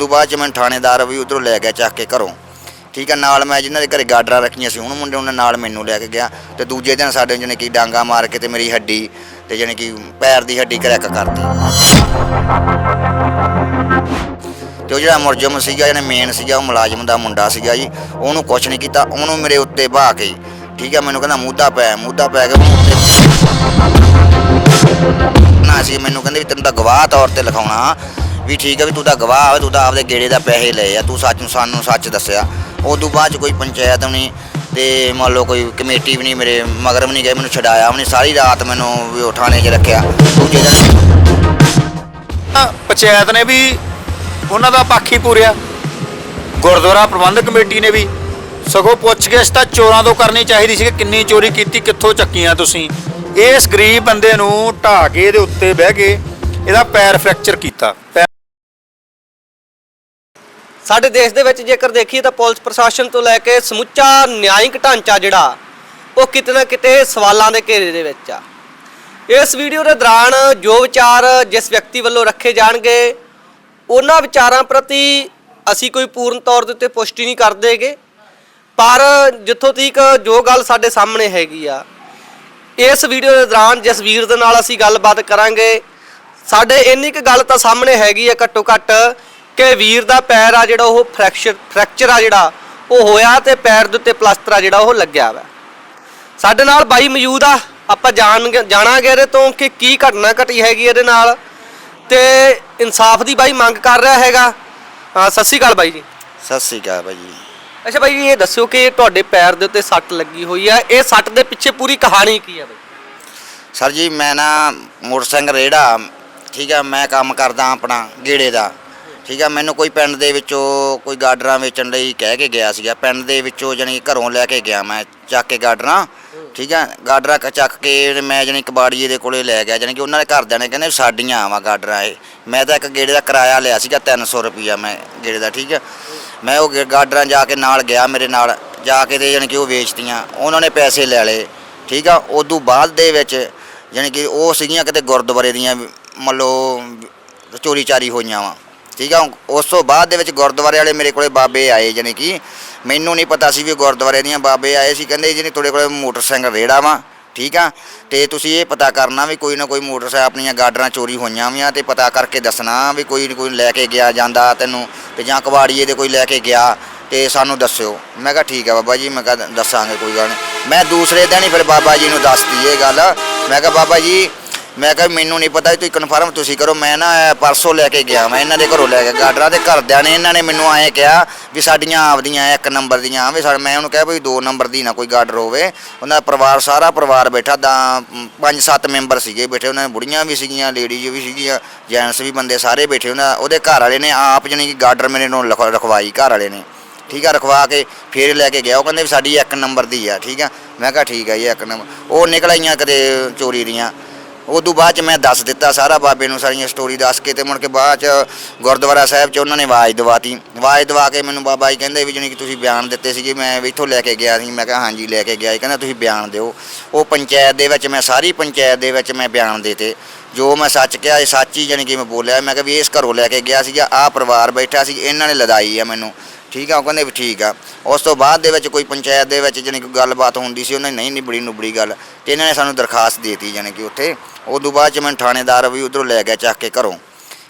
ਉਦੋਂ ਬਾਅਦ ਚ ਮੈਨੂੰ ਥਾਣੇਦਾਰ ਵੀ ਉਧਰੋਂ ਲੈ ਗਿਆ ਚੱਕ ਕੇ ਘਰੋਂ। ਠੀਕ ਹੈ ਨਾਲ ਮੈਂ ਜਿਨ੍ਹਾਂ ਦੇ ਘਰੇ ਗਾਡਰਾਂ ਰੱਖੀਆਂ ਸੀ ਹੁਣ ਮੁੰਡੇ, ਉਹਨਾਂ ਨਾਲ ਮੈਨੂੰ ਲੈ ਕੇ ਗਿਆ। ਤੇ ਦੂਜੇ ਦਿਨ ਸਾਡੇ ਜਾਣੀ ਕਿ ਡਾਂਗਾ ਮਾਰ ਕੇ ਤੇ ਮੇਰੀ ਹੱਡੀ ਤੇ ਜਾਣੀ ਕਿ ਪੈਰ ਦੀ ਹੱਡੀ ਕਰੈਕ ਕਰਤੀ। ਤੇ ਉਹ ਜਿਹੜਾ ਮੁਰਜਮ ਸੀਗਾ ਜਿਹੜਾ ਮੇਨ ਸੀਗਾ, ਉਹ ਮੁਲਾਜ਼ਮ ਦਾ ਮੁੰਡਾ ਸੀਗਾ ਜੀ। ਉਹਨੂੰ ਕੁਛ ਨਹੀਂ ਕੀਤਾ, ਉਹਨੂੰ ਮੇਰੇ ਉੱਤੇ ਬਾਹ ਕੇ। ਠੀਕ ਹੈ ਮੈਨੂੰ ਕਹਿੰਦਾ ਮੂਧਾ ਪੈ ਮੂਧਾ ਪੈ ਕੇ ਨਾ ਸੀ, ਮੈਨੂੰ ਕਹਿੰਦੇ ਵੀ ਤੈਨੂੰ ਤਾਂ ਗਵਾਹ ਤੌਰ ਤੇ ਲਿਖਾਉਣਾ। ਵੀ ਠੀਕ ਹੈ ਵੀ ਤੂੰ ਤਾਂ ਗਵਾਹ ਹੈ ਤੂੰ ਤਾਂ ਆਪਦੇ ਗੇੜੇ ਦਾ ਪੈਸੇ ਲਏ ਆ, ਤੂੰ ਸੱਚ ਸਾਨੂੰ ਸੱਚ ਦੱਸਿਆ। ਉਦੋਂ ਬਾਅਦ ਚ ਕੋਈ ਪੰਚਾਇਤ ਨਹੀਂ, ਤੇ ਮੰਨ ਲਓ ਕੋਈ ਕਮੇਟੀ ਵੀ ਨਹੀਂ ਮੇਰੇ, ਮਗਰ ਵੀ ਨਹੀਂ ਗਏ, ਮੈਨੂੰ ਛਡਾਇਆ ਵੀ ਸਾਰੀ ਰਾਤ ਮੈਨੂੰ ਵੀ ਉਹ 'ਚ ਰੱਖਿਆ। ਦੂਜੇ ਦਿਨ ਪੰਚਾਇਤ ਨੇ ਵੀ ਉਹਨਾਂ ਦਾ ਪੱਖ ਹੀ ਪੂਰਿਆ। ਗੁਰਦੁਆਰਾ ਪ੍ਰਬੰਧਕ ਕਮੇਟੀ ਨੇ ਵੀ ਸਗੋਂ ਪੁੱਛਗਿੱਛ ਤਾਂ ਚੋਰਾਂ ਤੋਂ ਕਰਨੀ ਚਾਹੀਦੀ ਸੀ ਕਿ ਕਿੰਨੀ ਚੋਰੀ ਕੀਤੀ, ਕਿੱਥੋਂ ਚੱਕੀਆਂ ਤੁਸੀਂ। ਇਸ ਗਰੀਬ ਬੰਦੇ ਨੂੰ ਢਾਹ ਕੇ ਇਹਦੇ ਉੱਤੇ ਬਹਿ ਕੇ ਇਹਦਾ ਪੈਰ ਫ੍ਰੈਕਚਰ ਕੀਤਾ। ਸਾਡੇ ਦੇਸ਼ ਦੇ ਵਿੱਚ ਜੇਕਰ ਦੇਖੀਏ ਤਾਂ ਪੁਲਿਸ ਪ੍ਰਸ਼ਾਸਨ ਤੋਂ ਲੈ ਕੇ ਸਮੁੱਚਾ ਨਿਆਇਕ ਢਾਂਚਾ ਜਿਹੜਾ, ਉਹ ਕਿਤੇ ਨਾ ਕਿਤੇ ਸਵਾਲਾਂ ਦੇ ਘੇਰੇ ਦੇ ਵਿੱਚ ਆ। ਇਸ ਵੀਡੀਓ ਦੇ ਦੌਰਾਨ ਜੋ ਵਿਚਾਰ ਜਿਸ ਵਿਅਕਤੀ ਵੱਲੋਂ ਰੱਖੇ ਜਾਣਗੇ, ਉਹਨਾਂ ਵਿਚਾਰਾਂ ਪ੍ਰਤੀ ਅਸੀਂ ਕੋਈ ਪੂਰਨ ਤੌਰ ਦੇ ਉੱਤੇ ਪੁਸ਼ਟੀ ਨਹੀਂ ਕਰਦੇਗੇ ਪਰ ਜਿੱਥੋਂ ਤੀਕ ਜੋ ਗੱਲ ਸਾਡੇ ਸਾਹਮਣੇ ਹੈਗੀ ਆ, ਇਸ ਵੀਡੀਓ ਦੇ ਦੌਰਾਨ ਜਿਸ ਵੀਰ ਦੇ ਨਾਲ ਅਸੀਂ ਗੱਲਬਾਤ ਕਰਾਂਗੇ, ਸਾਡੇ ਇੰਨੀ ਕੁ ਗੱਲ ਤਾਂ ਸਾਹਮਣੇ ਹੈਗੀ ਆ ਘੱਟੋ ਘੱਟ ਕਿ ਵੀਰ ਦਾ ਪੈਰ ਆ ਜਿਹੜਾ ਉਹ ਫ੍ਰੈਕਚਰ ਫ੍ਰੈਕਚਰ ਆ ਜਿਹੜਾ ਉਹ ਹੋਇਆ ਤੇ ਪੈਰ ਦੇ ਉੱਤੇ ਪਲਾਸਟਰ ਆ ਜਿਹੜਾ ਉਹ ਲੱਗਿਆ ਵਾ। ਸਾਡੇ ਨਾਲ ਬਾਈ ਮੌਜੂਦ ਆ। ਆਪਾਂ ਜਾਣ ਜਾਣਾਂਗੇ ਇਹਦੇ ਤੋਂ ਕਿ ਕੀ ਘਟਨਾ ਘਟੀ ਹੈਗੀ ਇਹਦੇ ਨਾਲ। ਤੇ ਇਨਸਾਫ ਦੀ ਬਾਈ ਮੰਗ ਕਰ ਰਿਹਾ ਹੈਗਾ। ਸਤਿ ਸ਼੍ਰੀ ਅਕਾਲ ਬਾਈ ਜੀ। ਸਤਿ ਸ੍ਰੀ ਅਕਾਲ ਭਾਜੀ ਅੱਛਾ ਬਾਈ ਜੀ ਇਹ ਦੱਸਿਓ ਕਿ ਤੁਹਾਡੇ ਪੈਰ ਦੇ ਉੱਤੇ ਸੱਟ ਲੱਗੀ ਹੋਈ ਆ। ਇਹ ਸੱਟ ਦੇ ਪਿੱਛੇ ਪੂਰੀ ਕਹਾਣੀ ਕੀ ਆ ਬਾਈ? ਸਰ ਜੀ ਮੈਂ ਨਾ ਮੋਟਰਸਾਈਕਲ ਰੇੜਾ ਠੀਕ ਹੈ ਮੈਂ ਕੰਮ ਕਰਦਾ ਆਪਣਾ ਗੇੜੇ ਦਾ। ਠੀਕ ਆ ਮੈਨੂੰ ਕੋਈ ਪਿੰਡ ਦੇ ਵਿੱਚੋਂ ਕੋਈ ਗਾਡਰਾਂ ਵੇਚਣ ਲਈ ਕਹਿ ਕੇ ਗਿਆ ਸੀਗਾ। ਪਿੰਡ ਦੇ ਵਿੱਚੋਂ ਜਾਣੀ ਘਰੋਂ ਲੈ ਕੇ ਗਿਆ ਮੈਂ ਚੱਕ ਕੇ ਗਾਡਰਾਂ ਠੀਕ ਆ ਗਾਡਰਾਂ ਕ- ਚੱਕ ਕੇ ਮੈਂ ਜਾਣੀ ਕਬਾੜੀਏ ਦੇ ਕੋਲੇ ਲੈ ਗਿਆ। ਜਾਣੀ ਕਿ ਉਹਨਾਂ ਦੇ ਘਰਦਿਆਂ ਨੇ ਕਹਿੰਦੇ ਸਾਡੀਆਂ ਆਵਾਂ ਗਾਡਰਾਂ ਇਹ। ਮੈਂ ਤਾਂ ਇੱਕ ਗੇੜੇ ਦਾ ਕਿਰਾਇਆ ਲਿਆ ਸੀਗਾ 300 ਰੁਪਈਆ ਮੈਂ ਗੇੜੇ ਦਾ ਠੀਕ ਆ। ਮੈਂ ਉਹ ਗੇ- ਗਾਡਰਾਂ ਜਾ ਕੇ ਨਾਲ ਗਿਆ ਮੇਰੇ ਨਾਲ ਜਾ ਕੇ ਤੇ ਜਾਣੀ ਕਿ ਉਹ ਵੇਚਤੀਆਂ। ਉਹਨਾਂ ਨੇ ਪੈਸੇ ਲੈ ਲਏ ਠੀਕ ਆ। ਉਦੋਂ ਬਾਅਦ ਦੇ ਵਿੱਚ ਜਾਣੀ ਕਿ ਉਹ ਸੀਗੀਆਂ ਕਿਤੇ ਗੁਰਦੁਆਰੇ ਦੀਆਂ ਵੀ, ਮੰਨ ਲਓ ਚੋਰੀ ਚਾਰੀ ਹੋਈਆਂ ਵਾ। ਠੀਕ ਆ ਉਸ ਤੋਂ ਬਾਅਦ ਦੇ ਵਿੱਚ ਗੁਰਦੁਆਰੇ ਵਾਲੇ ਮੇਰੇ ਕੋਲੇ ਬਾਬੇ ਆਏ, ਜਾਣੀ ਕਿ ਮੈਨੂੰ ਨਹੀਂ ਪਤਾ ਸੀ ਵੀ ਗੁਰਦੁਆਰੇ ਦੀਆਂ ਬਾਬੇ ਆਏ ਸੀ, ਕਹਿੰਦੇ ਜਿਹਨੇ ਤੁਹਾਡੇ ਕੋਲੇ ਮੋਟਰਸਾਈਕਲ ਰੇੜਾ ਵਾ, ਠੀਕ ਆ, ਤੇ ਤੁਸੀਂ ਇਹ ਪਤਾ ਕਰਨਾ ਵੀ ਕੋਈ ਨਾ ਕੋਈ ਮੋਟਰਸਾਈਕਲ ਆਪਣੀਆਂ ਗਾਡਰਾਂ ਚੋਰੀ ਹੋਈਆਂ ਵੀਆਂ ਤੇ ਪਤਾ ਕਰਕੇ ਦੱਸਣਾ ਵੀ ਕੋਈ ਨਾ ਕੋਈ ਲੈ ਕੇ ਗਿਆ ਜਾਂਦਾ ਤੈਨੂੰ, ਤੇ ਜਾਂ ਕਬਾੜੀਏ ਦੇ ਕੋਈ ਲੈ ਕੇ ਗਿਆ, ਤੇ ਸਾਨੂੰ ਦੱਸਿਓ। ਮੈਂ ਕਿਹਾ ਠੀਕ ਆ ਬਾਬਾ ਜੀ, ਮੈਂ ਕਿਹਾ ਦੱਸਾਂਗੇ, ਕੋਈ ਗੱਲ ਨਹੀਂ। ਮੈਂ ਦੂਸਰੇ ਦਿਨ ਹੀ ਫਿਰ ਬਾਬਾ ਜੀ ਨੂੰ ਦੱਸਤੀ ਇਹ ਗੱਲ। ਮੈਂ ਕਿਹਾ ਬਾਬਾ ਜੀ ਮੈਂ ਕਿਹਾ ਮੈਨੂੰ ਨਹੀਂ ਪਤਾ, ਤੁਸੀਂ ਕਨਫਰਮ ਤੁਸੀਂ ਕਰੋ, ਮੈਂ ਨਾ ਪਰਸੋਂ ਲੈ ਕੇ ਗਿਆ, ਮੈਂ ਇਹਨਾਂ ਦੇ ਘਰੋਂ ਲੈ ਕੇ ਗਾਡਰਾਂ ਦੇ ਘਰਦਿਆਂ ਨੇ ਇਹਨਾਂ ਨੇ ਮੈਨੂੰ ਐਂ ਕਿਹਾ ਵੀ ਸਾਡੀਆਂ ਆਪਦੀਆਂ ਇੱਕ ਨੰਬਰ ਦੀਆਂ, ਵੀ ਸਾ- ਮੈਂ ਉਹਨੂੰ ਕਿਹਾ ਵੀ ਦੋ ਨੰਬਰ ਦੀ ਨਾ ਕੋਈ ਗਾਡਰ ਹੋਵੇ। ਉਹਨਾਂ ਦਾ ਪਰਿਵਾਰ, ਸਾਰਾ ਪਰਿਵਾਰ ਬੈਠਾ ਦਾ ਪੰਜ ਸੱਤ ਮੈਂਬਰ ਸੀਗੇ ਬੈਠੇ, ਉਹਨਾਂ ਦੇ ਬੁੜੀਆਂ ਵੀ ਸੀਗੀਆਂ, ਲੇਡੀਜ਼ ਵੀ ਸੀਗੀਆਂ, ਜੈਂਟਸ ਵੀ ਬੰਦੇ ਸਾਰੇ ਬੈਠੇ, ਉਹਨਾਂ ਉਹਦੇ ਘਰ ਵਾਲੇ ਨੇ ਆਪ ਜਾਣੀ ਕਿ ਗਾਡਰ ਮੇਰੇ ਨੂੰ ਰਖਵਾਈ ਘਰ ਵਾਲੇ ਨੇ। ਠੀਕ ਆ, ਰਖਵਾ ਕੇ ਫੇਰ ਲੈ ਕੇ ਗਿਆ। ਉਹ ਕਹਿੰਦੇ ਵੀ ਸਾਡੀ ਇੱਕ ਨੰਬਰ ਦੀ ਆ, ਠੀਕ ਆ? ਮੈਂ ਕਿਹਾ ਠੀਕ ਆ ਜੀ, ਇੱਕ ਨੰਬਰ। ਉਹ ਨਿਕਲ ਆਈਆਂ ਕਦੇ ਚੋਰੀ ਦੀਆਂ। ਉਦੋਂ ਬਾਅਦ ਚ ਮੈਂ ਦੱਸ ਦਿੱਤਾ ਸਾਰਾ ਬਾਬੇ ਨੂੰ ਸਾਰੀਆਂ ਸਟੋਰੀ ਦੱਸ ਕੇ ਤੇ ਮੁੜ ਕੇ ਬਾਅਦ ਚ ਗੁਰਦੁਆਰਾ ਸਾਹਿਬ ਚ ਉਹਨਾਂ ਨੇ ਆਵਾਜ਼ ਦਵਾਤੀ। ਆਵਾਜ਼ ਦਵਾ ਕੇ ਮੈਨੂੰ ਬਾਬਾ ਜੀ ਕਹਿੰਦੇ ਵੀ ਜਾਣੀ ਕਿ ਤੁਸੀਂ ਬਿਆਨ ਦਿੱਤੇ ਸੀਗੇ, ਮੈਂ ਵੀ ਇੱਥੋਂ ਲੈ ਕੇ ਗਿਆ ਸੀ। ਮੈਂ ਕਿਹਾ, ਹਾਂਜੀ, ਲੈ ਕੇ ਗਿਆ ਸੀ। ਕਹਿੰਦਾ, ਤੁਸੀਂ ਬਿਆਨ ਦਿਓ। ਉਹ ਪੰਚਾਇਤ ਦੇ ਵਿੱਚ, ਮੈਂ ਸਾਰੀ ਪੰਚਾਇਤ ਦੇ ਵਿੱਚ ਮੈਂ ਬਿਆਨ ਦੇਤੇ। ਜੋ ਮੈਂ ਸੱਚ ਕਿਹਾ, ਇਹ ਸੱਚ ਹੀ ਜਾਣੀ ਕਿ ਮੈਂ ਬੋਲਿਆ। ਮੈਂ ਕਿਹਾ ਵੀ ਇਸ ਘਰੋਂ ਲੈ ਕੇ ਗਿਆ ਸੀਗਾ, ਆਹ ਪਰਿਵਾਰ ਬੈਠਾ ਸੀ, ਇਹਨਾਂ ਨੇ ਲਦਾਈ ਆ ਮੈਨੂੰ। ਠੀਕ ਆ ਉਹ ਕਹਿੰਦੇ ਵੀ ਠੀਕ ਆ। ਉਸ ਤੋਂ ਬਾਅਦ ਦੇ ਵਿੱਚ ਕੋਈ ਪੰਚਾਇਤ ਦੇ ਵਿੱਚ ਜਾਣੀ ਕੋਈ ਗੱਲਬਾਤ ਹੁੰਦੀ ਸੀ ਉਹਨੇ ਨਹੀਂ ਨਿਬੜੀ ਨੁਬੜੀ ਗੱਲ ਤੇ ਇਹਨਾਂ ਨੇ ਸਾਨੂੰ ਦਰਖਾਸਤ ਦੇਤੀ ਜਾਣੀ ਕਿ ਉੱਥੇ। ਉਦੋਂ ਬਾਅਦ ਚ ਮੈਨੂੰ ਥਾਣੇਦਾਰ ਵੀ ਉਧਰੋਂ ਲੈ ਗਿਆ ਚੱਕ ਕੇ ਘਰੋਂ।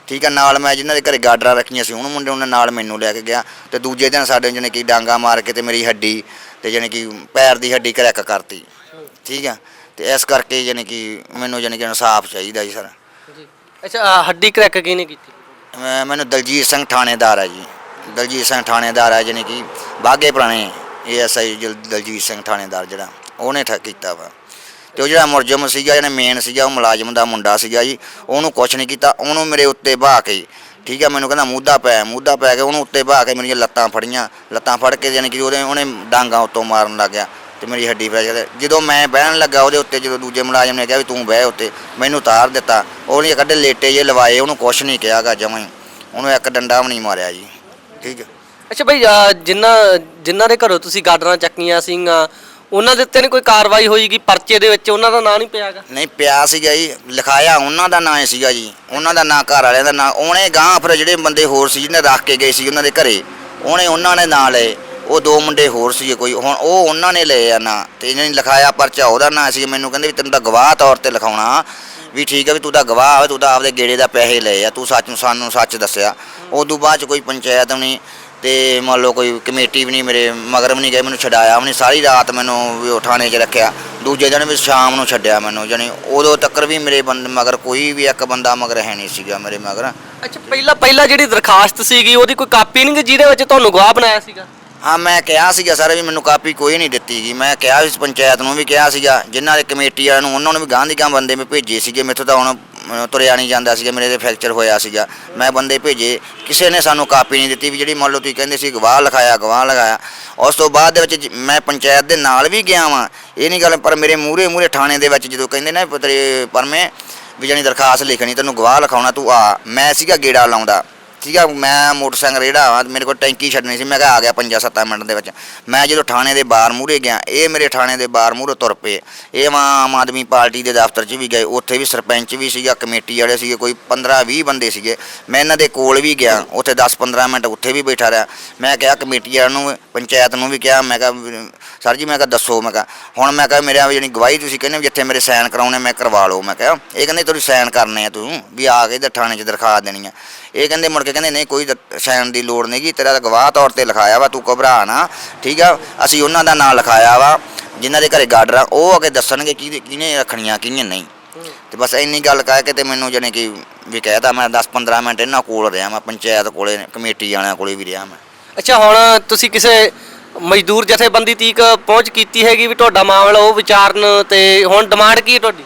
ਠੀਕ ਆ ਨਾਲ ਮੈਂ ਜਿਨ੍ਹਾਂ ਦੇ ਘਰੇ ਗਾਡਰਾਂ ਰੱਖੀਆਂ ਸੀ ਹੁਣ ਮੁੰਡੇ ਉਹਨਾਂ ਨਾਲ ਮੈਨੂੰ ਲੈ ਕੇ ਗਿਆ ਤੇ ਦੂਜੇ ਦਿਨ ਸਾਡੇ ਜਾਣੀ ਕਿ ਡਾਂਗਾ ਮਾਰ ਕੇ ਤੇ ਮੇਰੀ ਹੱਡੀ ਤੇ ਜਾਣੀ ਕਿ ਪੈਰ ਦੀ ਹੱਡੀ ਕਰੈਕ ਕਰਤੀ। ਠੀਕ ਆ ਤੇ ਇਸ ਕਰਕੇ ਜਾਣੀ ਕਿ ਮੈਨੂੰ ਜਾਣੀ ਕਿ ਇਨਸਾਫ ਚਾਹੀਦਾ ਜੀ ਸਰ। ਜੀ। ਅੱਛਾ ਹੱਡੀ ਕਰੈਕ ਕਿਹਨੇ ਕੀਤੀ? ਮੈਂ- ਮੈਨੂੰ ਦਲਜੀਤ ਸਿੰਘ ਥਾਣੇਦਾਰ ਹੈ ਜੀ। ਦਲਜੀਤ ਸਿੰਘ ਥਾਣੇਦਾਰ ਹੈ ਜਾਣੀ ਕਿ ਬਾਗੇ ਪੁਰਾਣੇ ਏਐਸਆਈ ਦਲਜੀਤ ਸਿੰਘ ਥਾਣੇਦਾਰ ਜਿਹੜਾ, ਉਹਨੇ ਠੱਕ ਕੀਤਾ ਵਾ। ਤੇ ਉਹ ਜਿਹੜਾ ਮੁਰਜਮ ਸੀਗਾ, ਜਿਹੜਾ ਮੇਨ ਸੀਗਾ, ਉਹ ਮੁਲਾਜ਼ਮ ਦਾ ਮੁੰਡਾ ਸੀਗਾ ਜੀ। ਉਹਨੂੰ ਕੁਛ ਨਹੀਂ ਕੀਤਾ, ਉਹਨੂੰ ਮੇਰੇ ਉੱਤੇ ਬਾਹ ਕੇ, ਠੀਕ ਹੈ ਮੈਨੂੰ ਕਹਿੰਦਾ ਮੂਧਾ ਪੈ ਮੂਧਾ ਪੈ ਕੇ ਉਹਨੂੰ ਉੱਤੇ ਬਹਾ ਕੇ ਮੇਰੀਆਂ ਲੱਤਾਂ ਫੜੀਆਂ। ਲੱਤਾਂ ਫੜ ਕੇ ਯਾਨੀ ਕਿ ਉਹਦੇ, ਉਹਨੇ ਡਾਂਗਾ ਉੱਤੋਂ ਮਾਰਨ ਲੱਗ ਗਿਆ ਤੇ ਮੇਰੀ ਹੱਡੀ ਫੜ ਜਦੋਂ ਮੈਂ ਬਹਿਣ ਲੱਗਾ ਉਹਦੇ ਉੱਤੇ, ਜਦੋਂ ਦੂਜੇ ਮੁਲਾਜ਼ਮ ਨੇ ਕਿਹਾ ਵੀ ਤੂੰ ਬਹਿ ਉੱਤੇ, ਮੈਨੂੰ ਤਾਰ ਦਿੱਤਾ। ਉਹਨੇ ਕੱਢੇ ਲੇਟੇ ਜੇ ਲਵਾਏ, ਉਹਨੂੰ ਕੁਛ ਨਹੀਂ ਕਿਹਾਗਾ ਜਮਾਂ ਹੀ। ਉਹਨੂੰ ਇੱਕ ਡੰਡਾ ਵੀ ਨਹੀਂ ਮਾਰਿਆ ਜੀ। ਠੀਕ ਹੈ। ਅੱਛਾ ਭਾਈ ਆਹ ਜਿਨ੍ਹਾਂ ਜਿਨ੍ਹਾਂ ਦੇ ਘਰੋਂ ਤੁਸੀਂ ਗਾਡਰਾਂ ਚੱਕੀਆਂ ਸੀਗੀਆਂ ਉਹਨਾਂ ਦੇ ਉੱਤੇ ਨਹੀਂ ਕੋਈ ਕਾਰਵਾਈ ਹੋਈਗੀ ਪਰਚੇ ਦੇ ਵਿੱਚ ਉਹਨਾਂ ਦਾ ਨਾਂ ਨਹੀਂ ਪਿਆਗਾ ਨਹੀਂ ਪਿਆ ਸੀਗਾ ਜੀ ਲਿਖਾਇਆ ਉਹਨਾਂ ਦਾ ਨਾਂ ਹੀ ਸੀਗਾ ਜੀ। ਉਹਨਾਂ ਦਾ ਨਾਂ ਘਰ ਵਾਲਿਆਂ ਦਾ ਨਾਂ ਉਹਨੇ ਗਾਂ ਫਿਰ ਜਿਹੜੇ ਬੰਦੇ ਹੋਰ ਸੀ ਜਿਹਨੇ ਰੱਖ ਕੇ ਗਏ ਸੀ ਉਹਨਾਂ ਦੇ ਘਰੇ ਉਹਨੇ ਉਹਨਾਂ ਨੇ ਨਾਂ ਲਏ। ਉਹ ਦੋ ਮੁੰਡੇ ਹੋਰ ਸੀਗੇ ਕੋਈ ਹੁਣ ਉਹ ਉਹਨਾਂ ਨੇ ਲਏ ਆ ਨਾਂ ਤੇ ਜਿਹਨੇ ਲਿਖਾਇਆ ਪਰਚਾ ਉਹਦਾ ਨਾਂ ਸੀ ਮੈਨੂੰ ਕਹਿੰਦੇ ਵੀ ਤੈਨੂੰ ਤਾਂ ਗਵਾਹ ਤੌਰ ਤੇ ਲਿਖਾਉਣਾ। ਵੀ ਠੀਕ ਹੈ ਵੀ ਤੂੰ ਤਾਂ ਗਵਾਹ ਹੈ ਤੂੰ ਤਾਂ ਆਪਦੇ ਗੇੜੇ ਦਾ ਪੈਸੇ ਲਏ ਆ, ਤੂੰ ਸੱਚ ਨੂੰ ਸਾਨੂੰ ਸੱਚ ਦੱਸਿਆ। ਉਦੋਂ ਬਾਅਦ ਚ ਕੋਈ ਪੰਚਾਇਤ ਨਹੀਂ ਤੇ ਮੰਨ ਲਓ ਕੋਈ ਕਮੇਟੀ ਵੀ ਨਹੀਂ, ਮੇਰੇ ਮਗਰ ਵੀ ਨਹੀਂ ਗਏ, ਮੈਨੂੰ ਛਡਾਇਆ ਵੀ ਸਾਰੀ ਰਾਤ ਮੈਨੂੰ ਵੀ ਥਾਣੇ 'ਚ ਰੱਖਿਆ। ਦੂਜੇ ਦਿਨ ਵੀ ਸ਼ਾਮ ਨੂੰ ਛੱਡਿਆ ਮੈਨੂੰ, ਜਾਣੀ ਉਦੋਂ ਤੱਕ ਵੀ ਮੇਰੇ ਬੰਦ ਮਗਰ ਕੋਈ ਵੀ ਇੱਕ ਬੰਦਾ ਮਗਰ ਹੈ ਨਹੀਂ ਸੀਗਾ ਮੇਰੇ ਮਗਰ। ਅੱਛਾ, ਪਹਿਲਾਂ ਪਹਿਲਾਂ ਜਿਹੜੀ ਦਰਖਾਸਤ ਸੀਗੀ, ਉਹਦੀ ਕੋਈ ਕਾਪੀ ਨਹੀਂ ਗੀ ਜਿਹਦੇ ਵਿੱਚ ਤੁਹਾਨੂੰ ਗਵਾਹ ਬਣਾਇਆ ਸੀਗਾ? ਹਾਂ ਮੈਂ ਕਿਹਾ ਸੀਗਾ ਸਰ ਵੀ ਮੈਨੂੰ ਕਾਪੀ ਕੋਈ ਨਹੀਂ ਦਿੱਤੀ ਗੀ ਮੈਂ ਕਿਹਾ ਸੀ ਪੰਚਾਇਤ ਨੂੰ ਵੀ ਕਿਹਾ ਸੀਗਾ ਜਿਨ੍ਹਾਂ ਦੇ ਕਮੇਟੀ ਵਾਲਿਆਂ ਨੂੰ ਉਹਨਾਂ ਨੂੰ ਵੀ ਗਾਂਹ ਦੀ ਗਾਂਹ ਬੰਦੇ ਮੈਂ ਭੇਜੇ ਸੀਗੇ। ਮੈਥੋਂ ਤਾਂ ਹੁਣ ਅਹ, ਤੁਰਿਆ ਨਹੀਂ ਜਾਂਦਾ ਸੀਗਾ ਮੇਰੇ ਤੇ ਫ੍ਰੈਕਚਰ ਹੋਇਆ ਸੀਗਾ। ਮੈਂ ਬੰਦੇ ਭੇਜੇ ਕਿਸੇ ਨੇ ਸਾਨੂੰ ਕਾਪੀ ਨਹੀਂ ਦਿੱਤੀ ਵੀ ਜਿਹੜੀ ਮੰਨ ਲਓ ਤੁਸੀਂ ਕਹਿੰਦੇ ਸੀ ਗਵਾਹ ਲਿਖਾਇਆ ਗਵਾਹ ਲਗਾਇਆ। ਉਸ ਤੋਂ ਬਾਅਦ ਦੇ ਵਿੱਚ ਜ- ਮੈਂ ਪੰਚਾਇਤ ਦੇ ਨਾਲ ਵੀ ਗਿਆ ਵਾਂ। ਇਹ ਨਹੀਂ ਗੱਲ ਪਰ ਮੇਰੇ ਮੂਹਰੇ ਮੂਹਰੇ ਥਾਣੇ ਦੇ ਵਿੱਚ ਜਦੋਂ ਕਹਿੰਦੇ ਨੇ ਤੇਰੇ ਪਰਮੇ ਵੀ ਜਾਣੀ ਦਰਖਾਸਤ ਲਿਖਣੀ ਤੈਨੂੰ ਗਵਾਹ ਲਿਖਾਉਣਾ ਤੂੰ ਆ। ਮੈਂ ਸੀਗਾ ਗੇੜਾ ਲਾਉਂਦਾ। ਠੀਕ ਆ, ਮੈਂ ਮੋਟਰਸਾਈਕਲ ਜਿਹੜਾ ਆ ਮੇਰੇ ਕੋਲ ਟੈਂਕੀ ਛੱਡਣੀ ਸੀ, ਮੈਂ ਕਿਹਾ ਆ ਗਿਆ 5-7 ਮਿੰਟ ਦੇ ਵਿੱਚ। ਮੈਂ ਜਦੋਂ ਥਾਣੇ ਦੇ ਬਾਹਰ ਮੂਹਰੇ ਗਿਆ, ਇਹ ਮੇਰੇ ਥਾਣੇ ਦੇ ਬਾਹਰ ਮੂਹਰੇ ਤੁਰ ਪਏ। ਇਹ ਮੈਂ ਆਮ ਆਦਮੀ ਪਾਰਟੀ ਦੇ ਦਫ਼ਤਰ 'ਚ ਵੀ ਗਏ, ਉੱਥੇ ਵੀ ਸਰਪੰਚ ਵੀ ਸੀਗਾ, ਕਮੇਟੀ ਵਾਲੇ ਸੀਗੇ, ਕੋਈ 15-20 ਬੰਦੇ ਸੀਗੇ। ਮੈਂ ਇਹਨਾਂ ਦੇ ਕੋਲ ਵੀ ਗਿਆ, ਉੱਥੇ 10-15 ਮਿੰਟ ਉੱਥੇ ਵੀ ਬੈਠਾ ਰਿਹਾ। ਮੈਂ ਕਿਹਾ ਕਮੇਟੀ ਵਾਲਿਆਂ ਨੂੰ, ਪੰਚਾਇਤ ਨੂੰ ਵੀ ਕਿਹਾ, ਮੈਂ ਕਿਹਾ, ਸਰ ਜੀ, ਮੈਂ ਕਿਹਾ ਦੱਸੋ, ਮੈਂ ਕਿਹਾ, ਹੁਣ ਮੈਂ ਕਿਹਾ ਮੇਰੇ ਜਿਹੜੀ ਗਵਾਹੀ ਤੁਸੀਂ ਕਹਿੰਦੇ ਜਿੱਥੇ ਮੇਰੇ ਸਾਈਨ ਕਰਾਉਣੇ, ਮੈਂ ਕਰਵਾ ਲਓ। ਮੈਂ ਕਿਹਾ, ਇਹ ਕਹਿੰਦੇ ਤੁਸੀਂ ਸਾਈਨ ਕਰਨੇ ਆ ਤੂੰ, ਵੀ ਆ ਕੇ ਤੇ ਥਾਣੇ 'ਚ ਦਰਖਾਸਤ ਦੇਣੀ ਆ। ਇਹ ਕਹਿੰਦੇ ਮੁੜ ਕੇ ਕਹਿੰਦੇ, ਨਹੀਂ, ਕੋਈ ਸਾਈਨ ਦੀ ਲੋੜ ਨਹੀਂਗੀ ਤੇਰਾ ਤਾਂ ਗਵਾਹ ਤੌਰ ਤੇ ਲਿਖਾਇਆ ਵਾ, ਤੂੰ ਘਬਰਾ ਨਾ, ਠੀਕ ਆ? ਅਸੀਂ ਉਹਨਾਂ ਦਾ ਨਾਂ ਲਿਖਾਇਆ ਵਾ, ਜਿਨ੍ਹਾਂ ਦੇ ਘਰੇ ਗਾਰਡਰ ਆ, ਉਹ ਅੱਗੇ ਦੱਸਣਗੇ ਕਿਹਦੇ, ਕਿਹਨੇ ਰੱਖਣੀਆਂ, ਕਿਹਨੇ ਨਹੀਂ। ਤੇ ਬਸ ਇੰਨੀ ਗੱਲ ਕਹਿ ਕੇ ਤੇ ਮੈਨੂੰ ਜਾਣੀ ਕਿ ਵੀ ਕਹਿਤਾ ਮੈਂ 10-15 ਮਿੰਟ ਇਹਨਾਂ ਕੋਲ ਰਿਹਾ ਮੈਂ ਪੰਚਾਇਤ ਕੋਲੇ, ਕਮੇਟੀ ਵਾਲਿਆਂ ਕੋਲੇ ਵੀ ਰਿਹਾ ਮੈਂ। ਅੱਛਾ, ਹੁਣ ਤੁਸੀਂ ਕਿਸੇ ਮਜ਼ਦੂਰ ਜਥੇਬੰਦੀ ਤੀਕ ਪਹੁੰਚ ਕੀਤੀ ਹੈਗੀ ਵੀ ਤੁਹਾਡਾ ਮਾਮਲਾ ਉਹ ਵਿਚਾਰਨ ਤੇ ਹੁਣ ਡਿਮਾਂਡ ਕੀ ਹੈ ਤੁਹਾਡੀ?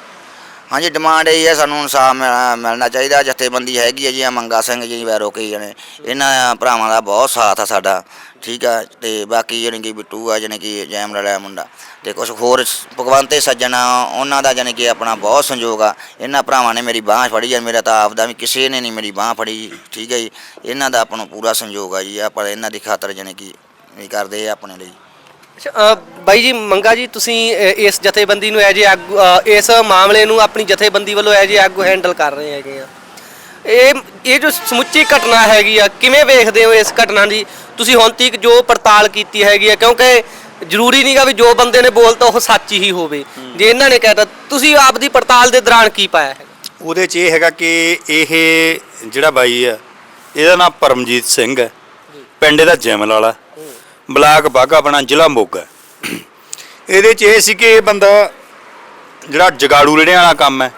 ਹਾਂਜੀ ਡਿਮਾਂਡ ਇਹ ਹੈ ਸਾਨੂੰ ਇਨਸਾਫ ਮਿਲ- ਮਿਲਣਾ ਚਾਹੀਦਾ ਜਥੇਬੰਦੀ ਹੈਗੀ ਹੈ ਜੀ ਆਹ ਮੰਗਾ ਸਿੰਘ ਜੀ ਵੈਰੋ ਕਈ ਜਣੇ। ਇਹਨਾਂ ਭਰਾਵਾਂ ਦਾ ਬਹੁਤ ਸਾਥ ਆ ਸਾਡਾ ਠੀਕ ਆ ਤੇ ਬਾਕੀ ਜਾਣੀ ਕਿ ਬਿੱਟੂ ਆ ਜਾਣੀ ਕਿ ਜੈਮ ਵਾਲਾ ਮੁੰਡਾ ਤੇ ਕੁਝ ਹੋਰ ਸ- ਭਗਵੰਤੇ ਸੱਜਣ ਆ, ਉਹਨਾਂ ਦਾ ਜਾਣੀ ਕਿ ਆਪਣਾ ਬਹੁਤ ਸੰਯੋਗ ਆ। ਇਹਨਾਂ ਭਰਾਵਾਂ ਨੇ ਮੇਰੀ ਬਾਹ ਫੜੀ ਜਾਂ ਮੇਰਾ ਤਾਂ ਆਪਦਾ ਵੀ ਕਿਸੇ ਨੇ ਨਹੀਂ ਮੇਰੀ ਬਾਹ ਫੜੀ ਠੀਕ ਹੈ ਜੀ। ਇਹਨਾਂ ਦਾ ਆਪਾਂ ਨੂੰ ਪੂਰਾ ਸੰਯੋਗ ਆ ਜੀ ਆਪਾਂ ਇਹਨਾਂ ਦੀ ਖਾਤਰ ਜਾਣੀ ਕਿ ਇਹ ਕਰਦੇ ਆ ਆਪਣੇ ਲਈ। ਅੱਛਾ ਅ, ਬਾਈ ਜੀ ਮੰਗਾ ਜੀ ਤੁਸੀਂ ਅ, ਇਸ ਜਥੇਬੰਦੀ ਨੂੰ ਐਜ ਆਗੂ ਅ, ਇਸ ਮਾਮਲੇ ਨੂੰ ਆਪਣੀ ਜਥੇਬੰਦੀ ਵੱਲੋਂ ਐਜ ਆਗੂ ਹੈਂਡਲ ਕਰ ਰਹੇ ਹੈਗੇ ਆ। ਇਹ ਇਹ ਜੋ ਸਮੁੱਚੀ ਘਟਨਾ ਹੈਗੀ ਆ ਕਿਵੇਂ ਵੇਖਦੇ ਹੋ ਇਸ ਘਟਨਾ ਦੀ? ਤੁਸੀਂ ਹੁਣ ਤੱਕ ਜੋ ਪੜਤਾਲ ਕੀਤੀ ਹੈਗੀ ਆ ਕਿਉਂਕਿ ਜ਼ਰੂਰੀ ਨਹੀਂਗਾ ਵੀ ਜੋ ਬੰਦੇ ਨੇ ਬੋਲਤਾ ਉਹ ਸੱਚ ਹੀ ਹੋਵੇ। ਜੇ ਇਹਨਾਂ ਨੇ ਕਹਿਤਾ ਤੁਸੀਂ ਆਪ ਦੀ ਪੜਤਾਲ ਦੇ ਦੌਰਾਨ ਕੀ ਪਾਇਆ ਹੈ ਉਹਦੇ 'ਚ ਇਹ ਹੈਗਾ ਕਿ ਇਹ ਜਿਹੜਾ ਬਾਈ ਆ ਇਹਦਾ ਨਾਮ ਪਰਮਜੀਤ ਸਿੰਘ ਹੈ। ਪਿੰਡ ਇਹਦਾ ਜੈਮਲ ਵਾਲਾ। ਬਲਾਕ ਬਾਗਾ ਬਣਾ ਜ਼ਿਲ੍ਹਾ ਮੋਗਾ। ਇਹਦੇ 'ਚ ਇਹ ਸੀ ਕਿ ਇਹ ਬੰਦਾ ਜਿਹੜਾ ਜਗਾੜੂ ਰੇੜਿਆਂ ਵਾਲਾ ਕੰਮ ਹੈ,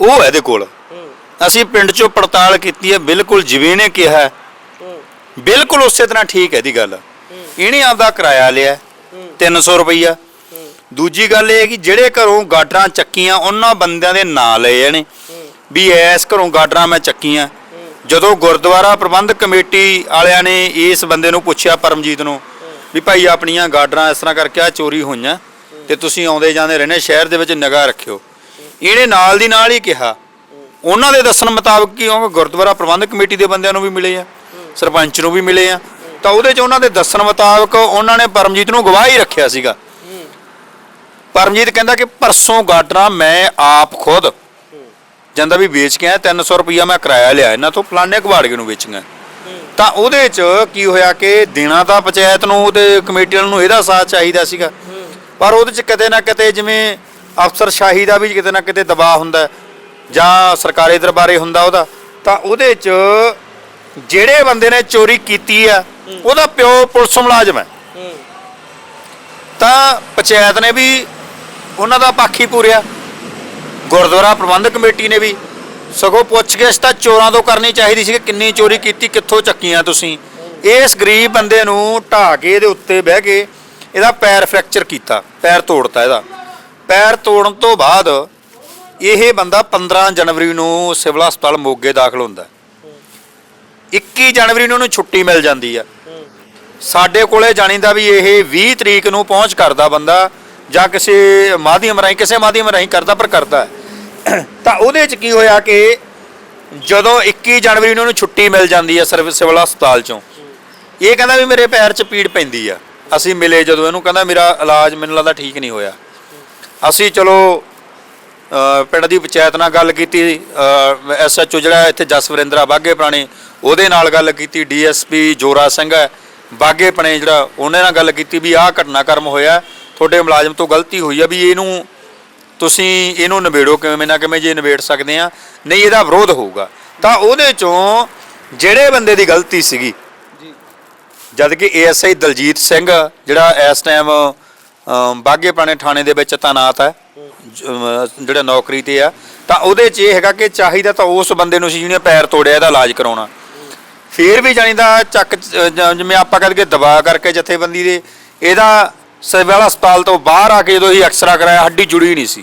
ਉਹ ਇਹਦੇ ਕੋਲ। ਅਸੀਂ ਪਿੰਡ 'ਚੋਂ ਪੜਤਾਲ ਕੀਤੀ ਹੈ, ਬਿਲਕੁਲ ਜਿਵੇਂ ਇਹਨੇ ਕਿਹਾ ਬਿਲਕੁਲ ਉਸੇ ਤਰ੍ਹਾਂ ਠੀਕ ਹੈ ਦੀ ਗੱਲ। ਇਹਨੇ ਆਪਦਾ ਕਿਰਾਇਆ ਲਿਆ 300 ਰੁਪਈਆ। ਦੂਜੀ ਗੱਲ ਇਹ ਹੈ ਕਿ ਜਿਹੜੇ ਘਰੋਂ ਗਾਡਰਾਂ ਚੱਕੀਆਂ, ਉਹਨਾਂ ਬੰਦਿਆਂ ਦੇ ਨਾਂ ਲਏ ਜਾਣੇ ਵੀ ਐਸ ਘਰੋਂ ਗਾਡਰਾਂ ਮੈਂ ਚੱਕੀਆਂ। ਜਦੋਂ ਗੁਰਦੁਆਰਾ ਪ੍ਰਬੰਧਕ ਕਮੇਟੀ ਵਾਲਿਆਂ ਨੇ ਇਸ ਬੰਦੇ ਨੂੰ ਪੁੱਛਿਆ, ਪਰਮਜੀਤ ਨੂੰ ਵੀ ਭਾਈ ਆਪਣੀਆਂ ਗਾਡਰਾਂ ਇਸ ਤਰ੍ਹਾਂ ਕਰਕੇ ਆ ਚੋਰੀ ਹੋਈਆਂ ਤੇ ਤੁਸੀਂ ਆਉਂਦੇ ਜਾਂਦੇ ਰਹਿੰਦੇ, ਸ਼ਹਿਰ ਦੇ ਵਿੱਚ ਨਿਗਾਹ ਰੱਖਿਓ। ਇਹਨੇ ਨਾਲ ਦੀ ਨਾਲ ਹੀ ਕਿਹਾ। ਉਹਨਾਂ ਦੇ ਦੱਸਣ ਮੁਤਾਬਕ ਕੀ ਉਹ ਗੁਰਦੁਆਰਾ ਪ੍ਰਬੰਧਕ ਕਮੇਟੀ ਦੇ ਬੰਦਿਆਂ ਨੂੰ ਵੀ ਮਿਲੇ ਆ, ਸਰਪੰਚ ਨੂੰ ਵੀ ਮਿਲੇ ਆ। ਤਾਂ ਉਹਦੇ 'ਚ ਉਹਨਾਂ ਦੇ ਦੱਸਣ ਮੁਤਾਬਕ ਉਹਨਾਂ ਨੇ ਪਰਮਜੀਤ ਨੂੰ ਗਵਾਹੀ ਰੱਖਿਆ ਸੀਗਾ। ਪਰਮਜੀਤ ਕਹਿੰਦਾ ਕਿ ਪਰਸੋਂ ਗਾਡਰਾਂ ਮੈਂ ਆਪ ਖੁਦ, ਜਾਂਦਾ ਵੀ ਵੇਚ ਕੇ ਆਇਆ 300 ਰੁਪਇਆ ਮੈਂ ਕਿਰਾਇਆ ਲਿਆ, ਇਹਨਾਂ ਤੋਂ ਫਲਾਣੇ ਕਵਾੜਗੇ ਨੂੰ ਵੇਚੀਆਂ। ਤਾਂ ਉਹਦੇ 'ਚ ਕੀ ਹੋਇਆ ਕਿ ਦੇਣਾ ਤਾਂ ਪੰਚਾਇਤ ਨੂੰ ਤੇ ਕਮੇਟੀ ਨੂੰ ਇਹਦਾ ਸਾਥ ਚਾਹੀਦਾ ਸੀਗਾ। ਪਰ ਉਹਦੇ 'ਚ ਕਿਤੇ ਨਾ ਕਿਤੇ ਜਿਵੇਂ ਅਫਸਰਸ਼ਾਹੀ ਦਾ ਵੀ ਕਿਤੇ ਨਾ ਕਿਤੇ ਦਬਾਅ ਹੁੰਦਾ ਜਾਂ ਸਰਕਾਰੀ ਦਰਬਾਰੇ ਹੁੰਦਾ ਉਹਦਾ, ਤਾਂ ਉਹਦੇ 'ਚ ਜਿਹੜੇ ਬੰਦੇ ਨੇ ਚੋਰੀ ਕੀਤੀ ਆ ਉਹਦਾ ਪਿਓ ਪੁਲਿਸ ਮੁਲਾਜ਼ਮ ਹੈ। ਤਾਂ ਪੰਚਾਇਤ ਨੇ ਵੀ ਉਹਨਾਂ ਦਾ ਪੱਖ ਹੀ ਪੂਰਿਆ। ਗੁਰਦੁਆਰਾ ਪ੍ਰਬੰਧਕ ਕਮੇਟੀ ਨੇ ਵੀ ਸਗੋਂ ਪੁੱਛਗਿੱਛ ਤਾਂ ਚੋਰਾਂ ਤੋਂ ਕਰਨੀ ਚਾਹੀਦੀ ਸੀ ਕਿ ਕਿੰਨੀ ਚੋਰੀ ਕੀਤੀ, ਕਿੱਥੋਂ ਚੱਕੀਆਂ ਤੁਸੀਂ। ਇਸ ਗਰੀਬ ਬੰਦੇ ਨੂੰ ਢਾਹ ਕੇ ਇਹਦੇ ਉੱਤੇ ਬਹਿ ਕੇ ਇਹਦਾ ਪੈਰ ਫ੍ਰੈਕਚਰ ਕੀਤਾ, ਪੈਰ ਤੋੜਤਾ ਇਹਦਾ। ਪੈਰ ਤੋੜਨ ਤੋਂ ਬਾਅਦ ਇਹ ਬੰਦਾ 15 ਜਨਵਰੀ ਨੂੰ ਸਿਵਲ ਹਸਪਤਾਲ ਮੋਗੇ ਦਾਖਲ ਹੁੰਦਾ। 21 ਜਨਵਰੀ ਨੂੰ ਉਹਨੂੰ ਛੁੱਟੀ ਮਿਲ ਜਾਂਦੀ ਆ। ਸਾਡੇ ਕੋਲੇ ਜਾਣੀਦਾ ਵੀ ਇਹ 20 ਤਰੀਕ ਨੂੰ ਪਹੁੰਚ ਕਰਦਾ ਬੰਦਾ, ਜਾਂ ਕਿਸੇ ਮਾਧਿਅਮ ਰਾਹੀਂ, ਕਿਸੇ ਮਾਧਿਅਮ ਰਾਹੀਂ ਕਰਦਾ ਪਰ ਕਰਦਾ। ਤਾਂ ਉਹਦੇ ਚ ਕੀ ਹੋਇਆ ਕਿ ਜਦੋਂ 21 ਜਨਵਰੀ ਨੂੰ ਉਹਨੂੰ ਛੁੱਟੀ ਮਿਲ ਜਾਂਦੀ ਹੈ ਸਰਵਿਸ ਸਿਵਲ ਹਸਪਤਾਲ ਚੋਂ, ਇਹ ਕਹਿੰਦਾ ਵੀ ਮੇਰੇ ਪੈਰ 'ਚ ਪੀੜ ਪੈਂਦੀ ਆ। ਅਸੀਂ ਮਿਲੇ ਜਦੋਂ ਇਹਨੂੰ ਕਹਿੰਦਾ ਮੇਰਾ ਇਲਾਜ ਮੈਨੂੰ ਲੱਗਦਾ ਠੀਕ ਨਹੀਂ ਹੋਇਆ। ਅਸੀਂ ਚਲੋ ਪਿੰਡ ਦੀ ਪੰਚਾਇਤ ਨਾਲ ਗੱਲ ਕੀਤੀ ਐਸਐਚਓ ਜਿਹੜਾ ਇੱਥੇ ਜਸਵਰਿੰਦਰਾ ਬਾਗੇ ਪੁਰਾਣੇ, ਉਹਦੇ ਨਾਲ ਗੱਲ ਕੀਤੀ ਡੀਐਸਪੀ ਜੋਰਾ ਸਿੰਘ ਹੈ ਬਾਗੇ ਪੁਰਾਣੇ ਜਿਹੜਾ, ਉਹਨੇ ਨਾਲ ਗੱਲ ਕੀਤੀ ਵੀ ਆਹ ਘਟਨਾਕ੍ਰਮ ਹੋਇਆ, ਤੁਹਾਡੇ ਮੁਲਾਜ਼ਮ ਤੋਂ ਗਲਤੀ ਹੋਈ ਆ ਵੀ ਇਹਨੂੰ ਤੁਸੀਂ ਇਹਨੂੰ ਨਿਬੇੜੋ ਕਿਵੇਂ ਨਾ ਕਿਵੇਂ ਜੇ ਨਿਬੇੜ ਸਕਦੇ ਆ। ਨਹੀਂ ਇਹਦਾ ਵਿਰੋਧ ਹੋਊਗਾ। ਤਾਂ ਉਹਦੇ ਚੋਂ ਜਿਹੜੇ ਬੰਦੇ ਦੀ ਗਲਤੀ ਸੀਗੀ ਜੀ। ਜਦ ਕਿ ਏਐਸਆਈ ਦਲਜੀਤ ਸਿੰਘ ਜਿਹੜਾ ਇਸ ਟਾਈਮ ਬਾਗੇ ਪਾਣੇ ਥਾਣੇ ਦੇ ਵਿੱਚ ਤਾਨਾਤ ਹੈ ਜਿਹੜਾ ਨੌਕਰੀ ਤੇ ਆ ਤਾਂ ਉਹਦੇ 'ਚ ਇਹ ਹੈਗਾ ਕਿ ਚਾਹੀਦਾ ਤਾਂ ਉਸ ਬੰਦੇ ਨੂੰ ਸੀ ਜਿਹਨੇ ਪੈਰ ਤੋੜਿਆ ਇਹਦਾ ਇਲਾਜ ਕਰਾਉਣਾ। ਫੇਰ ਵੀ ਜਾਣੀਦਾ ਚੱਕ ਚ- ਜ- ਜਿਵੇਂ ਆਪਾਂ ਕਹਿੰਦੇ ਦਬਾ ਕਰਕੇ ਜਥੇਬੰਦੀ ਦੇ ਇਹਦਾ ਸਿਵਲ ਹਸਪਤਾਲ ਤੋਂ ਬਾਹਰ ਆ ਕੇ ਜਦੋਂ ਹੀ ਐਕਸਰਾ ਕਰਾਇਆ ਹੱਡੀ ਜੁੜੀ ਨਹੀਂ ਸੀ।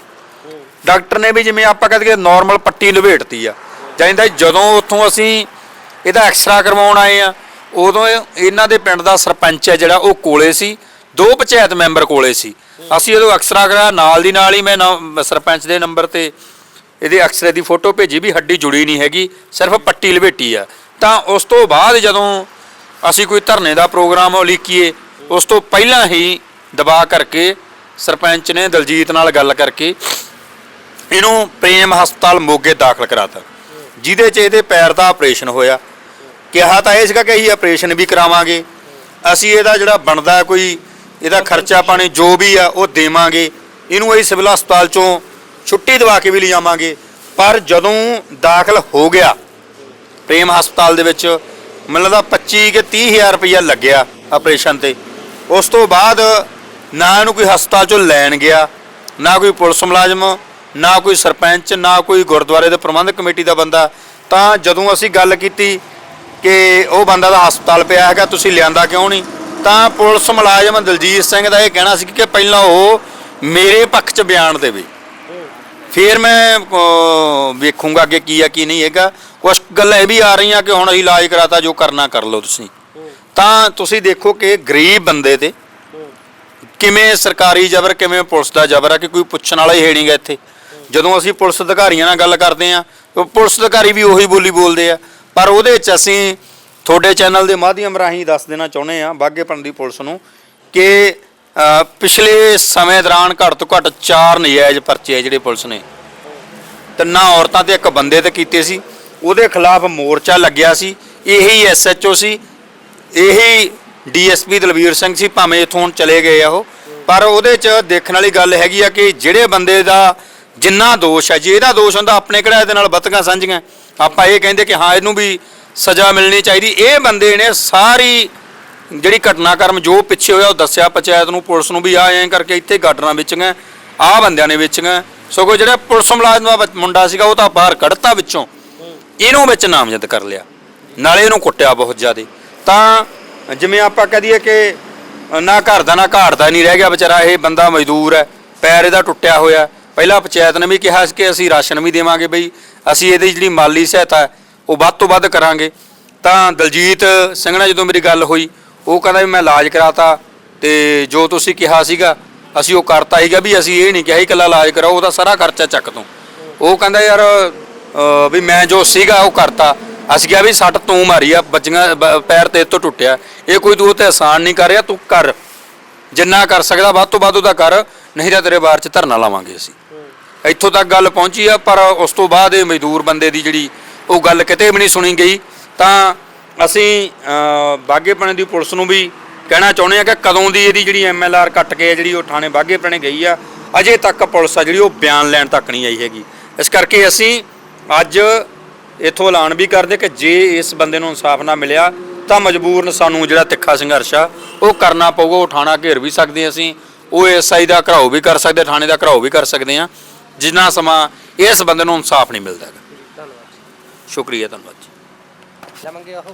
ਡਾਕਟਰ ਨੇ ਵੀ ਜਿਵੇਂ ਆਪਾਂ ਕਹਿੰਦੇ ਨਾਰਮਲ ਪੱਟੀ ਲਵੇਟਤੀ ਆ। ਜਾਣਦਾ ਜਦੋਂ ਉੱਥੋਂ ਅਸੀਂ ਇਹਦਾ ਐਕਸਰਾ ਕਰਵਾਉਣ ਆਏ ਆ, ਉਦੋਂ ਇਹਨਾਂ ਦੇ ਪਿੰਡ ਦਾ ਸਰਪੰਚ ਹੈ ਜਿਹੜਾ, ਉਹ ਕੋਲੇ ਸੀ। ਦੋ ਪੰਚਾਇਤ ਮੈਂਬਰ ਕੋਲੇ ਸੀ। ਅਸੀਂ ਉਦੋਂ ਐਕਸਰਾ ਕਰਾਇਆ, ਨਾਲ ਦੀ ਨਾਲ ਹੀ ਮੈਂ ਨਾ- ਸਰਪੰਚ ਦੇ ਨੰਬਰ ਤੇ ਇਹਦੇ ਐਕਸਰੇ ਦੀ ਫੋਟੋ ਭੇਜੀ ਵੀ ਹੱਡੀ ਜੁੜੀ ਨਹੀਂ ਹੈਗੀ, ਸਿਰਫ ਪੱਟੀ ਲਵੇਟੀ ਆ। ਤਾਂ ਉਸ ਤੋਂ ਬਾਅਦ ਜਦੋਂ ਅਸੀਂ ਕੋਈ ਧਰਨੇ ਦਾ ਪ੍ਰੋਗਰਾਮ ਉਲੀਕੀਏ, ਉਸ ਤੋਂ ਪਹਿਲਾਂ ਹੀ ਦਬਾਅ ਕਰਕੇ ਸਰਪੰਚ ਨੇ ਦਲਜੀਤ ਨਾਲ ਗੱਲ ਕਰਕੇ ਇਹਨੂੰ ਪ੍ਰੇਮ ਹਸਪਤਾਲ ਮੋਗੇ ਦਾਖਲ ਕਰਾਤਾ। ਜਿਹਦੇ 'ਚ ਇਹਦੇ ਪੈਰ ਦਾ ਆਪਰੇਸ਼ਨ ਹੋਇਆ। ਕਿਹਾ ਤਾਂ ਇਹ ਸੀਗਾ ਕਿ ਅਸੀਂ ਆਪਰੇਸ਼ਨ ਵੀ ਕਰਾਵਾਂਗੇ। ਅਸੀਂ ਇਹਦਾ ਜਿਹੜਾ ਬਣਦਾ ਕੋਈ, ਇਹਦਾ ਖਰਚਾ ਪਾਣੀ ਜੋ ਵੀ ਆ, ਉਹ ਦੇਵਾਂਗੇ। ਇਹਨੂੰ ਅਸੀਂ ਸਿਵਲ ਹਸਪਤਾਲ 'ਚੋਂ ਛੁੱਟੀ ਦਵਾ ਕੇ ਵੀ ਲਿਜਾਵਾਂਗੇ। ਪਰ ਜਦੋਂ ਦਾਖਲ ਹੋ ਗਿਆ, ਪ੍ਰੇਮ ਹਸਪਤਾਲ ਦੇ ਵਿੱਚ, ਮੈਨੂੰ ਲੱਗਦਾ 25 ਕਿ 30 ਹਜ਼ਾਰ ਰੁਪਇਆ ਲੱਗਿਆ ਆਪਰੇਸ਼ਨ ਤੇ। ਉਸ ਤੋਂ ਬਾਅਦ ਨਾ ਇਹਨੂੰ ਕੋਈ ਹਸਪਤਾਲ ਚੋਂ ਲੈਣ ਗਿਆ, ਨਾ ਕੋਈ ਪੁਲਿਸ ਮੁਲਾਜ਼ਮ ਨਾ ਕੋਈ ਸਰਪੰਚ, ਨਾ ਕੋਈ ਗੁਰਦੁਆਰੇ ਦੇ ਪ੍ਰਬੰਧਕ ਕਮੇਟੀ ਦਾ ਬੰਦਾ, ਤਾਂ ਜਦੋਂ ਅਸੀਂ ਗੱਲ ਕੀਤੀ ਕਿ ਉਹ ਬੰਦਾ ਦਾ ਹਸਪਤਾਲ ਪਿਆ ਹੈਗਾ, ਤੁਸੀਂ ਲਿਆਂਦਾ ਕਿਉਂ ਨਹੀਂ? ਤਾਂ ਪੁਲਿਸ ਮੁਲਾਜ਼ਮ ਦਲਜੀਤ ਸਿੰਘ ਦਾ ਇਹ ਕਹਿਣਾ ਸੀ ਕਿ ਪਹਿਲਾਂ ਉਹ ਮੇਰੇ ਪੱਖ 'ਚ ਬਿਆਨ ਦੇਵੇ। ਫਿਰ ਮੈਂ ਵੇਖੂੰਗਾ ਅੱਗੇ ਕੀ ਆ, ਕੀ ਨਹੀਂ ਹੈਗਾ। ਕੁਝ ਗੱਲਾਂ ਇਹ ਵੀ ਆ ਰਹੀਆਂ ਕਿ ਹੁਣ ਅਸੀਂ ਇਲਾਜ ਕਰਾਤਾ, ਜੋ ਕਰਨਾ ਕਰ ਲਓ ਤੁਸੀਂ। ਤਾਂ ਤੁਸੀਂ ਦੇਖੋ ਕਿ ਗਰੀਬ ਬੰਦੇ ਤੇ ਕਿਵੇਂ ਸਰਕਾਰੀ ਜ਼ਬਰ, ਕਿਵੇਂ ਪੁਲਿਸ ਦਾ ਜ਼ਬਰ ਆ ਕਿ ਕੋਈ ਪੁੱਛਣ ਵਾਲਾ ਹੀ ਹੈ ਨਹੀਂਗਾ ਇੱਥੇ। ਜਦੋਂ ਅਸੀਂ ਪੁਲਿਸ ਅਧਿਕਾਰੀਆਂ ਨਾਲ ਗੱਲ ਕਰਦੇ ਆ ਉਹ ਪੁਲਿਸ ਅਧਿਕਾਰੀ ਵੀ ਉਹੀ ਬੋਲੀ ਬੋਲਦੇ ਆ। ਪਰ ਉਹਦੇ ਵਿੱਚ ਅਸੀਂ ਤੁਹਾਡੇ ਚੈਨਲ ਦੇ ਮਾਧਿਅਮ ਰਾਹੀਂ ਦੱਸ ਦੇਣਾ ਚਾਹੁੰਦੇ ਆ ਬਾਗੇਪਨ ਦੀ ਪੁਲਿਸ ਨੂੰ, ਕਿ ਪਿਛਲੇ ਸਮੇਂ ਦੌਰਾਨ ਘੱਟ ਤੋਂ ਘੱਟ 4 ਨਜਾਇਜ਼ ਪਰਚੇ ਆ ਜਿਹੜੇ ਪੁਲਿਸ ਨੇ। ਤਿੰਨਾਂ ਔਰਤਾਂ ਤੇ ਇੱਕ ਬੰਦੇ ਤੇ ਕੀਤੇ ਸੀ। ਉਹਦੇ ਖਿਲਾਫ ਮੋਰਚਾ ਲੱਗਿਆ ਸੀ। ਇਹੀ ਐਸਐਚਓ ਸੀ। ਇਹੀ ਡੀਐਸਪੀ ਦਲਵੀਰ ਸਿੰਘ ਸੀ, ਭਾਵੇਂ ਇਥੋਂ ਹੁਣ ਚਲੇ ਗਏ ਆ ਉਹ। ਪਰ ਉਹਦੇ 'ਚ ਦੇਖਣ ਵਾਲੀ ਗੱਲ ਹੈਗੀ ਆ ਕਿ ਜਿਹੜੇ ਬੰਦੇ ਦਾ ਜਿੰਨਾ ਦੋਸ਼ ਹੈ, ਜੇ ਇਹਦਾ ਦੋਸ਼ ਹੁੰਦਾ, ਆਪਣੇ ਕਿਹੜਾ ਇਹਦੇ ਨਾਲ ਬਤਕਾਂ ਸਾਂਝੀਆਂ? ਆਪਾਂ ਇਹ ਕਹਿੰਦੇ ਕਿ ਹਾਂ, ਇਹਨੂੰ ਵੀ ਸਜ਼ਾ ਮਿਲਣੀ ਚਾਹੀਦੀ। ਇਹ ਬੰਦੇ ਨੇ ਸਾਰੀ ਜਿਹੜੀ ਘਟਨਾਕ੍ਰਮ ਜੋ ਪਿੱਛੇ ਹੋਇਆ, ਉਹ ਦੱਸਿਆ, ਪੰਚਾਇਤ ਨੂੰ, ਪੁਲਿਸ ਨੂੰ ਵੀ ਆ ਐਂ ਕਰਕੇ ਇੱਥੇ ਗਾਡਰਾਂ ਵੇਚੀਆਂ, ਆਹ ਬੰਦਿਆਂ ਨੇ ਵੇਚੀਆਂ। ਸਗੋਂ ਜਿਹੜਾ ਪੁਲਿਸ ਮੁਲਾਜ਼ਮ ਦਾ ਮੁੰਡਾ ਸੀਗਾ, ਉਹ ਤਾਂ ਬਾਹਰ ਕੱਢਤਾ ਵਿੱਚੋਂ। ਇਹਨੂੰ ਵਿੱਚ ਨਾਮਜ਼ਦ ਕਰ ਲਿਆ। ਨਾਲੇ ਇਹਨੂੰ ਕੁੱਟਿਆ ਬਹੁਤ ਜ਼ਿਆਦਾ। ਤਾਂ ਜਿਵੇਂ ਆਪਾਂ ਕਹਦੀਏ ਕਿ ਨਾ ਘਰ ਦਾ, ਨਾ ਘਾਟ ਦਾ ਨਹੀਂ ਰਹਿ ਗਿਆ ਵਿਚਾਰਾ, ਇਹ ਬੰਦਾ ਮਜ਼ਦੂਰ ਹੈ, ਪੈਰ ਇਹਦਾ ਟੁੱਟਿਆ ਹੋਇਆ। ਪਹਿਲਾਂ ਪੰਚਾਇਤ ਨੇ ਵੀ ਕਿਹਾ ਸੀ ਕਿ ਅਸੀਂ ਰਾਸ਼ਨ ਵੀ ਦੇਵਾਂਗੇ ਬਈ, ਅਸੀਂ ਇਹਦੀ ਜਿਹੜੀ ਮਾਲੀ ਸਹਾਇਤਾ ਉਹ ਵੱਧ ਤੋਂ ਵੱਧ ਕਰਾਂਗੇ। ਤਾਂ ਦਲਜੀਤ ਸਿੰਘ ਨਾਲ ਜਦੋਂ ਮੇਰੀ ਗੱਲ ਹੋਈ, ਉਹ ਕਹਿੰਦਾ ਵੀ ਮੈਂ ਇਲਾਜ ਕਰਾਤਾ ਤੇ ਜੋ ਤੁਸੀਂ ਕਿਹਾ ਸੀਗਾ, ਅਸੀਂ ਉਹ ਕਰਤਾ ਸੀਗਾ ਵੀ ਅਸੀਂ ਇਹ ਨਹੀਂ ਕਿਹਾ ਸੀ ਇਕੱਲਾ ਇਲਾਜ ਕਰਾਓ, ਉਹਦਾ ਸਾਰਾ ਖਰਚਾ ਚੱਕ ਤੂੰ। ਉਹ ਕਹਿੰਦਾ ਯਾਰ ਵੀ ਮੈਂ ਜੋ ਸੀਗਾ ਉਹ ਕਰਤਾ। ਅਸੀਂ ਕਿਹਾ ਵੀ ਸੱਟ ਤੂੰ ਮਾਰੀ ਆ ਬੱਚੀਆਂ ਪੈਰ ਤੇ ਤੋਂ ਟੁੱਟਿਆ। ਇਹ ਕੋਈ ਤੂੰ ਤੇ ਆਸਾਨ ਨਹੀਂ ਕਰ ਰਿਹਾ, ਤੂੰ ਕਰ। ਜਿੰਨਾ ਕਰ ਸਕਦਾ, ਵੱਧ ਤੋਂ ਵੱਧ ਉਹਦਾ ਕਰ, ਨਹੀਂ ਤਾਂ ਤੇਰੇ ਬਾਰ 'ਚ ਧਰਨਾ ਲਾਵਾਂਗੇ ਅਸੀਂ। ਇੱਥੋਂ ਤੱਕ ਗੱਲ ਪਹੁੰਚੀ ਆ ਪਰ ਉਸ ਤੋਂ ਬਾਅਦ ਇਹ ਮਜ਼ਦੂਰ ਬੰਦੇ ਦੀ ਜਿਹੜੀ ਉਹ ਗੱਲ ਕਿਤੇ ਵੀ ਨਹੀਂ ਸੁਣੀ ਗਈ। ਤਾਂ ਅਸੀਂ ਅ, ਬਾਗੇਪਣੇ ਦੀ ਪੁਲਿਸ ਨੂੰ ਵੀ ਕਹਿਣਾ ਚਾਹੁੰਦੇ ਆ ਕਿ ਕਦੋਂ ਦੀ ਇਹਦੀ ਜਿਹੜੀ ਐਮਐਲਆਰ ਕੱਟ ਕੇ ਜਿਹੜੀ ਉਹ ਥਾਣੇ ਬਾਗੇਪਣੇ ਗਈ ਆ ਅਜੇ ਤੱਕ ਪੁਲਿਸ ਆ ਜਿਹੜੀ ਉਹ ਬਿਆਨ ਲੈਣ ਤੱਕ ਨਹੀਂ ਆਈ ਹੈਗੀ। ਇਸ ਕਰਕੇ ਅਸੀਂ ਅੱਜ ਇਥੋਂ ਐਲਾਨ ਵੀ ਕਰਦੇ ਕਿ ਜੇ ਇਸ ਬੰਦੇ ਨੂੰ ਇਨਸਾਫ ਨਾ ਮਿਲਿਆ ਤਾਂ ਮਜਬੂਰਨ ਸਾਨੂੰ ਜਿਹੜਾ ਤਿੱਖਾ ਸੰਘਰਸ਼ ਆ ਉਹ ਕਰਨਾ ਪਊਗਾ ਉਹ ਥਾਣਾ ਘੇਰ ਵੀ ਸਕਦੇ ਅਸੀਂ ਉਹ ਐਸਆਈ ਦਾ ਘਰਾਓ ਵੀ ਕਰ ਸਕਦੇ ਥਾਣੇ ਦਾ ਘਰਾਓ ਵੀ ਕਰ ਸਕਦੇ ਆ। ਜਿੰਨਾ ਸਮਾਂ ਇਸ ਬੰਦੇ ਨੂੰ ਇਨਸਾਫ ਨਹੀਂ ਮਿਲਦਾ ਹੈਗਾ। ਧੰਨਵਾਦ ਸ਼ੁਕਰੀਆ ਧੰਨਵਾਦ ਜੀ। ਲਵਾਂਗੇ ਉਹ